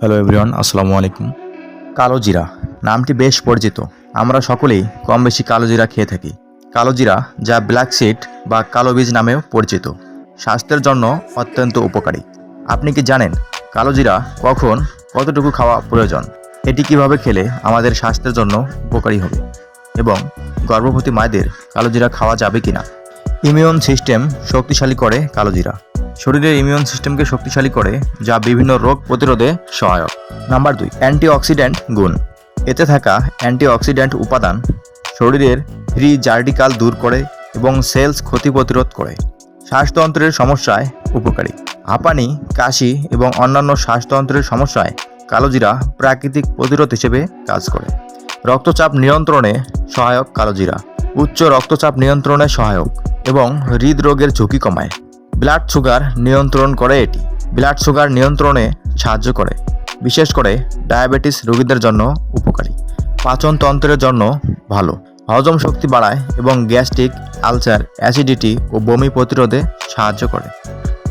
Hello everyone আসসালামু আলাইকুম। কালো জিরা, নামটি বেশ পরিচিত। আমরা সকলেই কম বেশি কালো জিরা খেয়ে থাকি। কালো জিরা যা ব্ল্যাক সিড বা কালো বীজ নামেও পরিচিত। স্বাস্থ্যের জন্য অত্যন্ত উপকারী। আপনি কি জানেন কালো জিরা কখন কতটুকু খাওয়া প্রয়োজন? এটি কীভাবে খেলে আমাদের স্বাস্থ্যের জন্য উপকারী হবে? এবং গর্ভবতী মায়েদের কালো জিরা খাওয়া যাবে কিনা? ইমিউন সিস্টেম শক্তিশালী করে কালো জিরা। শরীরের ইমিউন সিস্টেমকে শক্তিশালী করে, যা বিভিন্ন রোগ প্রতিরোধে সহায়ক। নাম্বার দুই, অ্যান্টিঅক্সিডেন্ট গুণ। এতে থাকা অ্যান্টিঅক্সিডেন্ট উপাদান শরীরের ফ্রি জার্ডিকাল দূর করে এবং সেলস ক্ষতি প্রতিরোধ করে। শ্বাসতন্ত্রের সমস্যায় উপকারী। হাঁপানি, কাশি এবং অন্যান্য শ্বাসতন্ত্রের সমস্যায় কালোজিরা প্রাকৃতিক প্রতিরোধ হিসেবে কাজ করে। রক্তচাপ নিয়ন্ত্রণে সহায়ক কালোজিরা। উচ্চ রক্তচাপ নিয়ন্ত্রণে সহায়ক এবং হৃদরোগের ঝুঁকি কমায়। ব্লাড সুগার নিয়ন্ত্রণ করে এটি। ব্লাড সুগার নিয়ন্ত্রণে সাহায্য করে, বিশেষ করে ডায়াবেটিস রোগীদের জন্য উপকারী। পাচনতন্ত্রের জন্য ভালো। হজম শক্তি বাড়ায় এবং গ্যাস্ট্রিক, আলসার, অ্যাসিডিটি ও বমি প্রতিরোধে সাহায্য করে।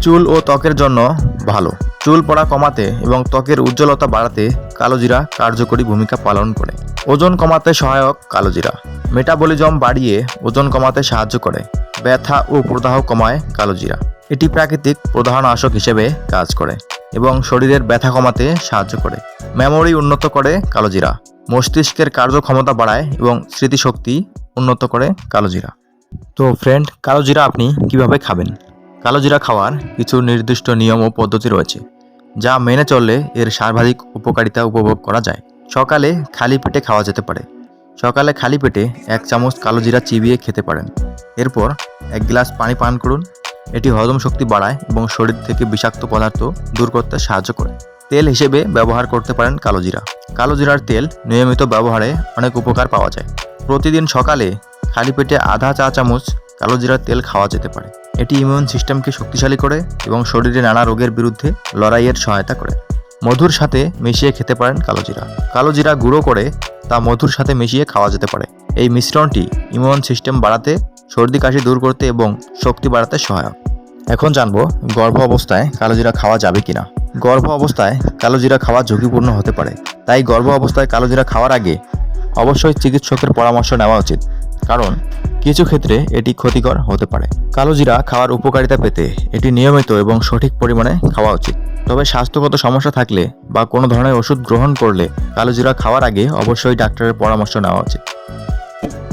চুল ও ত্বকের জন্য ভালো। চুল পড়া কমাতে এবং ত্বকের উজ্জ্বলতা বাড়াতে কালোজিরা কার্যকরী ভূমিকা পালন করে। ওজন কমাতে সহায়ক কালোজিরা। মেটাবলিজম বাড়িয়ে ওজন কমাতে সাহায্য করে। ব্যথা ও প্রদাহ কমায় কালোজিরা। এটি প্রাকৃতিক প্রদাহনাশক হিসেবে কাজ করে এবং শরীরের ব্যথা কমাতে সাহায্য করে। মেমোরি উন্নত করে কালোজিরা। মস্তিষ্কের কার্যক্ষমতা বাড়ায় এবং স্মৃতিশক্তি উন্নত করে কালোজিরা। তো ফ্রেন্ড কালোজিরা আপনি কীভাবে খাবেন? কালোজিরা খাওয়ার কিছু নির্দিষ্ট নিয়ম ও পদ্ধতি রয়েছে, যা মেনে চললে এর সর্বাধিক উপকারিতা উপভোগ করা যায়। সকালে খালি পেটে খাওয়া যেতে পারে। সকালে খালি পেটে এক চামচ কালোজিরা চিবিয়ে খেতে পারেন। এরপর এক গ্লাস পানি পান করুন এটি হজম শক্তি বাড়ায় এবং শরীর থেকে বিষাক্ত পদার্থ দূর করতে সাহায্য করে। তেল হিসেবে ব্যবহার করতে পারেন কালোজিরা কালোজিরার তেল নিয়মিত ব্যবহারে অনেক উপকার পাওয়া যায়। প্রতিদিন সকালে খালি পেটে আধা চা চামচ কালোজিরার তেল খাওয়া যেতে পারে। এটি ইমিউন সিস্টেমকে শক্তিশালী করে এবং শরীরে নানা রোগের বিরুদ্ধে লড়াইয়ের সহায়তা করে। মধুর সাথে মিশিয়ে খেতে পারেন কালোজিরা কালোজিরা গুঁড়ো করে তা মধুর সাথে মিশিয়ে খাওয়া যেতে পারে। এই মিশ্রণটি ইমিউন সিস্টেম বাড়াতে সর্দি কাশি দূর করতে এবং শক্তি বাড়াতে সহায়ক। এখন জানব গর্ভ অবস্থায় কালোজিরা খাওয়া যাবে কিনা। গর্ভ অবস্থায় কালোজিরা খাওয়া ঝুঁকিপূর্ণ হতে পারে। তাই গর্ভ অবস্থায় কালোজিরা খাওয়ার আগে অবশ্যই চিকিৎসকের পরামর্শ নেওয়া উচিত। কারণ কিছু ক্ষেত্রে এটি ক্ষতিকর হতে পারে। কালোজিরা খাওয়ার উপকারিতা পেতে এটি নিয়মিত এবং সঠিক পরিমাণে খাওয়া উচিত। তবে স্বাস্থ্যগত সমস্যা থাকলে বা কোনো ধরনের ওষুধ গ্রহণ করলে কালোজিরা খাওয়ার আগে অবশ্যই ডাক্তারের পরামর্শ নেওয়া উচিত।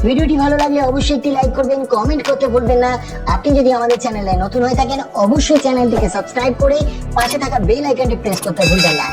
ভিডিওটি ভালো লাগলে অবশ্যই একটি লাইক করবেন কমেন্ট করতে ভুলবেন না। আপনি যদি আমাদের চ্যানেলে নতুন হয়ে থাকেন, অবশ্যই চ্যানেলটিকে সাবস্ক্রাইব করে পাশে থাকা বেল আইকনটি প্রেস করতে ভুলবেন না।